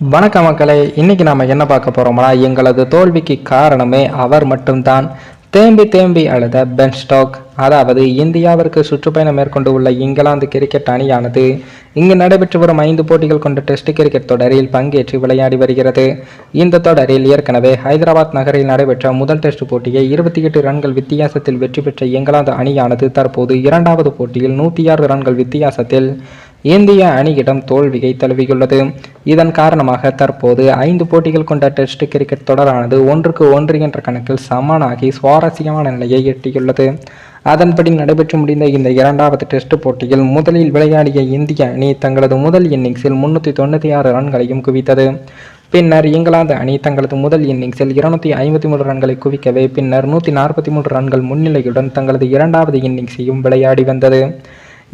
வணக்க மக்களே இன்னைக்கு நாம என்ன பார்க்க போறோம்னா எங்களது தோல்விக்கு காரணமே அவர் மட்டும்தான். தேம்பி தேம்பி அழுத பென்ஸ்டாக் அதாவது இந்தியாவிற்கு சுற்றுப்பயணம் மேற்கொண்டு உள்ள இங்கிலாந்து கிரிக்கெட் அணியானது இங்கு நடைபெற்று வரும் ஐந்து போட்டிகள் கொண்ட டெஸ்ட் கிரிக்கெட் தொடரில் பங்கேற்று விளையாடி வருகிறது. இந்த தொடரில் ஏற்கனவே ஹைதராபாத் நகரில் நடைபெற்ற முதல் டெஸ்ட் போட்டியை இருபத்தி எட்டு ரன்கள் வித்தியாசத்தில் வெற்றி பெற்ற இங்கிலாந்து அணியானது தற்போது இரண்டாவது போட்டியில் நூற்றி ஆறு ரன்கள் வித்தியாசத்தில் இந்திய அணியிடம் தோல்வியை தழுவியுள்ளது. இதன் காரணமாக தற்போது ஐந்து போட்டிகள் கொண்ட டெஸ்ட் கிரிக்கெட் தொடரானது ஒன்றுக்கு ஒன்று என்ற கணக்கில் சமனாகி சுவாரஸ்யமான நிலையை எட்டியுள்ளது. அதன்படி நடைபெற்று முடிந்த இந்த இரண்டாவது டெஸ்ட் போட்டியில் முதலில் விளையாடிய இந்திய அணி தங்களது முதல் இன்னிங்ஸில் முன்னூற்றி தொண்ணூற்றி ஆறு ரன்களையும் குவித்தது. பின்னர் இங்கிலாந்து அணி தங்களது முதல் இன்னிங்ஸில் இருநூத்தி ஐம்பத்தி மூன்று ரன்களை குவிக்கவே பின்னர் நூற்றி நாற்பத்தி மூன்று ரன்கள் முன்னிலையுடன் தங்களது இரண்டாவது இன்னிங்ஸையும் விளையாடி வந்தது.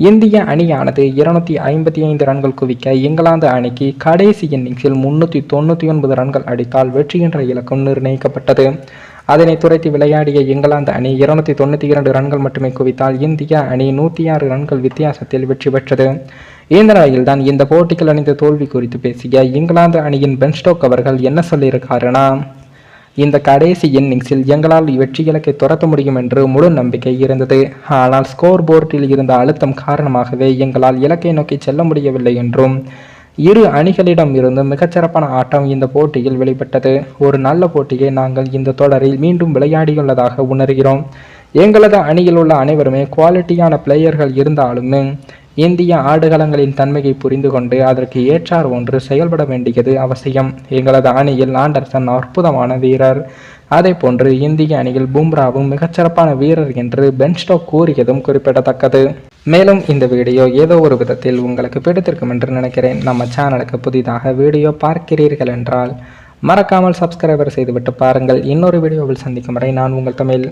இந்திய அணியானது இருநூத்தி ஐம்பத்தி ஐந்து ரன்கள் குவிக்க இங்கிலாந்து அணிக்கு கடைசி இன்னிங்ஸில் முன்னூற்றி தொண்ணூற்றி ஒன்பது ரன்கள் அடித்தால் வெற்றி என்ற இலக்கம் நிர்ணயிக்கப்பட்டது. அதனை துரைத்து விளையாடிய இங்கிலாந்து அணி இருநூத்தி தொண்ணூற்றி இரண்டு ரன்கள் மட்டுமே குவித்தால் இந்திய அணி நூற்றி ஆறு ரன்கள் வித்தியாசத்தில் வெற்றி பெற்றது. இந்த நிலையில்தான் இந்த போட்டிகள் அணிந்த தோல்வி குறித்து பேசிய இங்கிலாந்து அணியின் பென்ஸ்டோக் அவர்கள் என்ன சொல்லியிருக்காருன்னா இந்த கடைசி இன்னிங்ஸில் எங்களால் வெற்றி இலக்கை துரத்த முடியும் என்று முழு நம்பிக்கை இருந்தது. ஆனால் ஸ்கோர் போர்டில் இருந்த அழுத்தம் காரணமாகவே எங்களால் இலக்கை நோக்கி செல்ல முடியவில்லை என்றும் இரு அணிகளிடம் இருந்து மிகச்சிறப்பான ஆட்டம் இந்த போட்டியில் வெளிப்பட்டது. ஒரு நல்ல போட்டியை நாங்கள் இந்த தொடரில் மீண்டும் விளையாடியுள்ளதாக உணர்கிறோம். எங்களது அணியில் உள்ள அனைவருமே குவாலிட்டியான பிளேயர்கள் இருந்தாலுமே இந்திய ஆடுகளங்களின் தன்மையை புரிந்து கொண்டு அதற்கு ஏற்றார் ஒன்று செயல்பட வேண்டியது அவசியம். எங்களது அணியில் ஆண்டர்சன் அற்புதமான வீரர். அதே போன்று இந்திய அணியில் பும்ராவும் மிகச்சிறப்பான வீரர் என்று பென்ஸ்டோக் கூறியதும் குறிப்பிடத்தக்கது. மேலும் இந்த வீடியோ ஏதோ ஒரு விதத்தில் உங்களுக்கு பிடித்திருக்கும் என்று நினைக்கிறேன். நம்ம சேனலுக்கு புதிதாக வீடியோ பார்க்கிறீர்கள் என்றால் மறக்காமல் சப்ஸ்கிரைபர் செய்துவிட்டு பாருங்கள். இன்னொரு வீடியோவில் சந்திக்கும் வரை நான் உங்கள் தமிழ்.